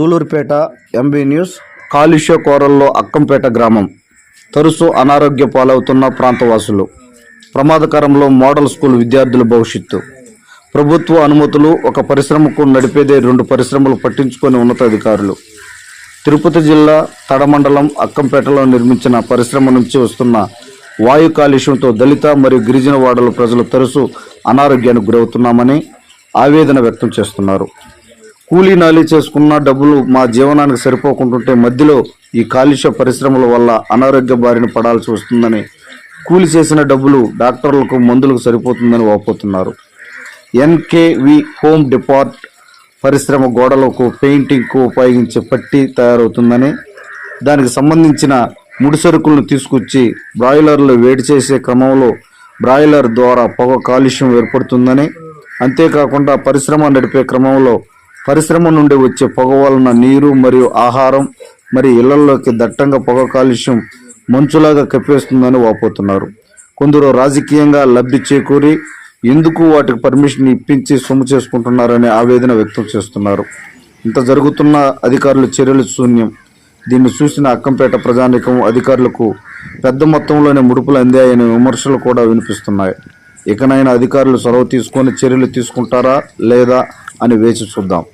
Sullurpeta MB news కాలుష్య కోరల్లో అక్కంపేట గ్రామం. తరచూ అనారోగ్య పాలవుతున్న ప్రాంతవాసులు. ప్రమాదకరంలో మోడల్ స్కూల్ విద్యార్థుల భవిష్యత్తు. ప్రభుత్వ అనుమతులు ఒక పరిశ్రమకు నడిపేదే రెండు పరిశ్రమలు పట్టించుకొని ఉన్నతాధికారులు. తిరుపతి జిల్లా తడమండలం అక్కంపేటలో నిర్మించిన పరిశ్రమ నుంచి వస్తున్న వాయు కాలుష్యంతో దళిత మరియు గిరిజన వాడల ప్రజలు తరచూ అనారోగ్యానికి గురవుతున్నామని ఆవేదన వ్యక్తం చేస్తున్నారు. కూలీ నాలి చేసుకున్న డబ్బులు మా జీవనానికి సరిపోకుంటుంటే మధ్యలో ఈ కాలుష్య పరిశ్రమల వల్ల అనారోగ్య బారిన పడాల్సి వస్తుందని కూలి చేసిన డబ్బులు డాక్టర్లకు మందులకు సరిపోతుందని వాపోతున్నారు. ఎన్కేవి హోమ్ డిపార్ట్ పరిశ్రమ గోడలకు పెయింటింగ్కు ఉపయోగించే పట్టి తయారవుతుందని దానికి సంబంధించిన ముడిసరుకులను తీసుకొచ్చి బ్రాయిలర్లు వేడి చేసే క్రమంలో బ్రాయిలర్ ద్వారా పొగ కాలుష్యం ఏర్పడుతుందని అంతేకాకుండా పరిశ్రమ నడిపే క్రమంలో పరిశ్రమ నుండి వచ్చే పొగ వలన నీరు మరియు ఆహారం మరి ఇళ్ళలోకి దట్టంగా పొగ కాలుష్యం మంచులాగా కప్పేస్తుందని వాపోతున్నారు. కొందరు రాజకీయంగా లబ్ధి చేకూరి ఎందుకు వాటికి పర్మిషన్ ఇప్పించి సొమ్ము చేసుకుంటున్నారనే ఆవేదన వ్యక్తం చేస్తున్నారు. ఇంత జరుగుతున్న అధికారుల చర్యలు శూన్యం. దీన్ని చూసిన అక్కంపేట ప్రజానికం అధికారులకు పెద్ద మొత్తంలోనే ముడుపులు అందాయనే విమర్శలు కూడా వినిపిస్తున్నాయి. ఇకనైనా అధికారులు చొరవ తీసుకొని చర్యలు తీసుకుంటారా లేదా అని వేచి చూద్దాం.